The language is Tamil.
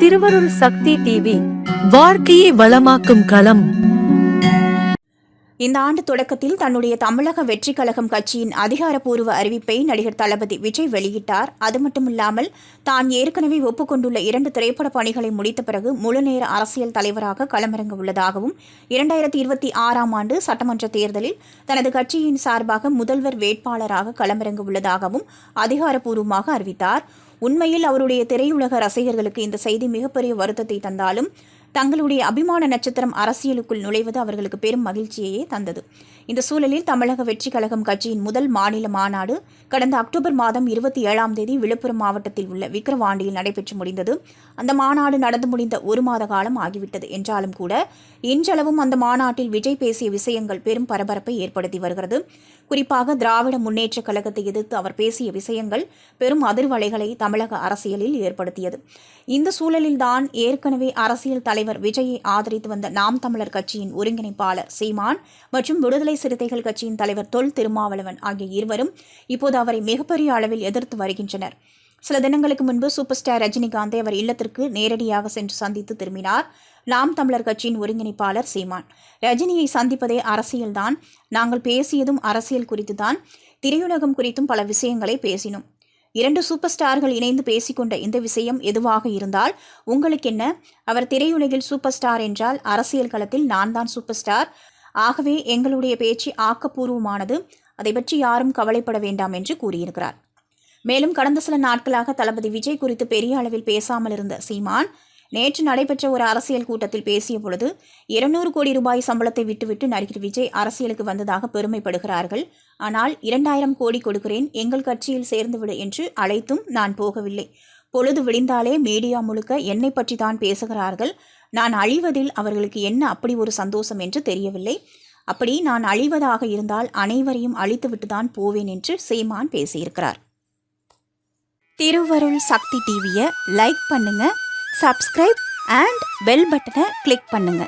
திருவருள் சக்தி டிவி வாழ்க்கையை வளமாக்கும் களம். இந்த ஆண்டு தொடக்கத்தில் தன்னுடைய தமிழக வெற்றி கழகம் கட்சியின் அதிகாரப்பூர்வ அறிவிப்பை நடிகர் தளபதி விஜய் வெளியிட்டார். அது மட்டுமில்லாமல் தான் ஏற்கனவே ஒப்புக்கொண்டுள்ள இரண்டு திரைப்பட பணிகளை முடித்த பிறகு முழுநேர அரசியல் தலைவராக களமிறங்க உள்ளதாகவும் இரண்டாயிரத்தி இருபத்தி ஆறாம் ஆண்டு சட்டமன்ற தேர்தலில் தனது கட்சியின் சார்பாக முதல்வர் வேட்பாளராக களமிறங்க உள்ளதாகவும் அதிகாரப்பூர்வமாக அறிவித்தார். உண்மையில் அவருடைய திரையுலக ரசிகர்களுக்கு இந்த செய்தி மிகப்பெரிய வருத்தத்தை தந்தாலும் தங்களுடைய அபிமான நட்சத்திரம் அரசியலுக்குள் நுழைவது அவர்களுக்கு பெரும் மகிழ்ச்சியையே தந்தது. இந்த சூழலில் தமிழக வெற்றி கழகம் கட்சியின் முதல் மாநில மாநாடு கடந்த அக்டோபர் மாதம் இருபத்தி ஏழாம் தேதி விழுப்புரம் மாவட்டத்தில் உள்ள விக்கிரவாண்டியில் நடைபெற்று முடிந்தது. அந்த மாநாடு நடந்து முடிந்த ஒரு மாத காலம் ஆகிவிட்டது. என்றாலும் கூட இன்றளவும் அந்த மாநாட்டில் விஜய் பேசிய விஷயங்கள் பெரும் பரபரப்பை ஏற்படுத்தி வருகிறது. குறிப்பாக திராவிட முன்னேற்ற கழகத்தை எதிர்த்து அவர் பேசிய விஷயங்கள் பெரும் அதிர்வலைகளை தமிழக அரசியலில் ஏற்படுத்தியது. இந்த சூழலில்தான் ஏற்கனவே அரசியல் தலை தலைவர் விஜயை ஆதரித்து வந்த நாம் தமிழர் கட்சியின் ஒருங்கிணைப்பாளர் சீமான் மற்றும் விடுதலை சிறுத்தைகள் கட்சியின் தலைவர் தொல் திருமாவளவன் ஆகிய இருவரும் இப்போது அவரை மிகப்பெரிய அளவில் எதிர்த்து வருகின்றனர். சில தினங்களுக்கு முன்பு சூப்பர் ஸ்டார் ரஜினிகாந்தை அவர் இல்லத்திற்கு நேரடியாக சென்று சந்தித்து திரும்பினார் நாம் தமிழர் கட்சியின் ஒருங்கிணைப்பாளர் சீமான். ரஜினியை சந்திப்பதே அரசியல்தான். நாங்கள் பேசியதும் அரசியல் குறித்துதான். திரையுலகம் குறித்தும் பல விஷயங்களை பேசினோம். இரண்டு சூப்பர் ஸ்டார்கள் இணைந்து பேசிக்கொண்ட இந்த விஷயம் எதுவாக இருந்தால் உங்களுக்கு என்ன அவர் திரையுலகில் சூப்பர் ஸ்டார் என்றால் அரசியல் களத்தில் நான் தான் சூப்பர் ஸ்டார். ஆகவே எங்களுடைய பேச்சு ஆக்கப்பூர்வமானது. அதை பற்றி யாரும் கவலைப்பட வேண்டாம் என்று கூறியிருக்கிறார். மேலும் கடந்த சில நாட்களாக தளபதி விஜய் குறித்து பெரிய அளவில் பேசாமல் இருந்த சீமான் நேற்று நடைபெற்ற ஒரு அரசியல் கூட்டத்தில் பேசிய பொழுது இருநூறு கோடி ரூபாய் சம்பளத்தை விட்டுவிட்டு நடிகர் விஜய் அரசியலுக்கு வந்ததாக பெருமைப்படுகிறார்கள். ஆனால் இரண்டாயிரம் கோடி கொடுக்கிறேன் எங்கள் கட்சியில் சேர்ந்துவிடு என்று அழைத்தும் நான் போகவில்லை. பொழுது விடிந்தாலே மீடியா முழுக்க என்னை பற்றி தான் பேசுகிறார்கள். நான் அழிவதில் அவர்களுக்கு என்ன அப்படி ஒரு சந்தோஷம் என்று தெரியவில்லை. அப்படி நான் அழிவதாக இருந்தால் அனைவரையும் அழித்துவிட்டு தான் போவேன் என்று சீமான் பேசியிருக்கிறார். திருவருள் சக்தி டிவியை லைக் பண்ணுங்கள் சப்ஸ்கிரைப் அண்ட் பெல் பட்டனை கிளிக் பண்ணுங்க.